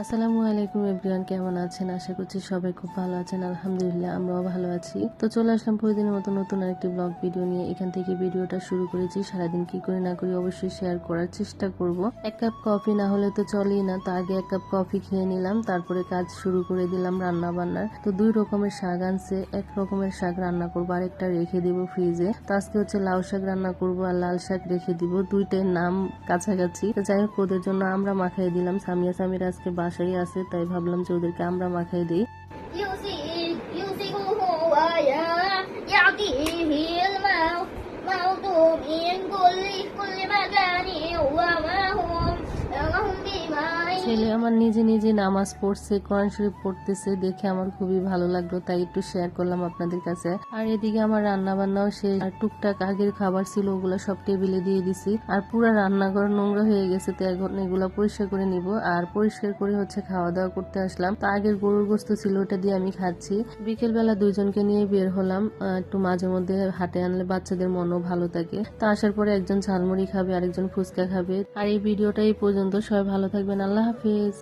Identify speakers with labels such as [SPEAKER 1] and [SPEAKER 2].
[SPEAKER 1] আসসালামু আলাইকুম এভরিওয়ান, কেমন আছেন? আশা করছি সবাই খুব ভালো আছেন। আলহামদুলিল্লাহ, আমরাও ভালো আছি। তো চলে আসলাম প্রতিদিনের মতো নতুন আরেকটি ব্লগ ভিডিও নিয়ে। এখান থেকে ভিডিওটা শুরু করেছি। সারাদিন কি করি না করি অবশ্যই শেয়ার করার চেষ্টা করব। এক কাপ কফি না হলে তো চলেই না। তো আগে এক কাপ কফি খেয়ে নিলাম। তারপরে কাজ শুরু করে দিলাম রান্না বান্নার তো দুই রকমের শাক আনছে। এক রকমের শাক রান্না করব। আরেকটা রেখে দিব ফ্রিজে তো আজকে হচ্ছে লাউ শাক রান্না করব আর লাল শাক রেখে দিব। দুইটার নাম কাছাকাছি। তো যাই হোক, ওদের জন্য আমরা মাখাই দিলাম। সামিয়া সামির আজকে বাসায় আছে তাই ভাবলাম যে ওদেরকে আমরা মাখাই দিই। ছেলে আমার নিজে নিজে নামাজ পড়ছে, কোরআন শরীফ পড়তেছে, দেখে আমার খুবই ভালো লাগল, তাই একটু শেয়ার করলাম আপনাদের কাছে। আর এদিকে আমার রান্না বান্নাও শেষ। আর টুকটাক আগের খাবার ছিল, ওগুলো সব টেবিলে দিয়ে দিছি। আর পুরো রান্নাঘর নোংরা হয়ে গেছে, তো এখন এগুলো পরিষ্কার করে নিব। আর পরিষ্কার করে হচ্ছে খাওয়া দাওয়া করতে আসলাম। তা আগের গরুর গোস্ত ছিল, ওটা দিয়ে আমি খাচ্ছি। বিকেল বেলা দুইজনকে নিয়ে বের হলাম। একটু মাঝে মধ্যে হাটে আনলে বাচ্চাদের মনও ভালো থাকে। তা আসার পরে একজন ঝালমুড়ি খাবে, আরেকজন ফুচকা খাবে। আর এই ভিডিওটা এই পর্যন্ত। সবাই ভালো থাকবেন। আল্লাহ হাফিজ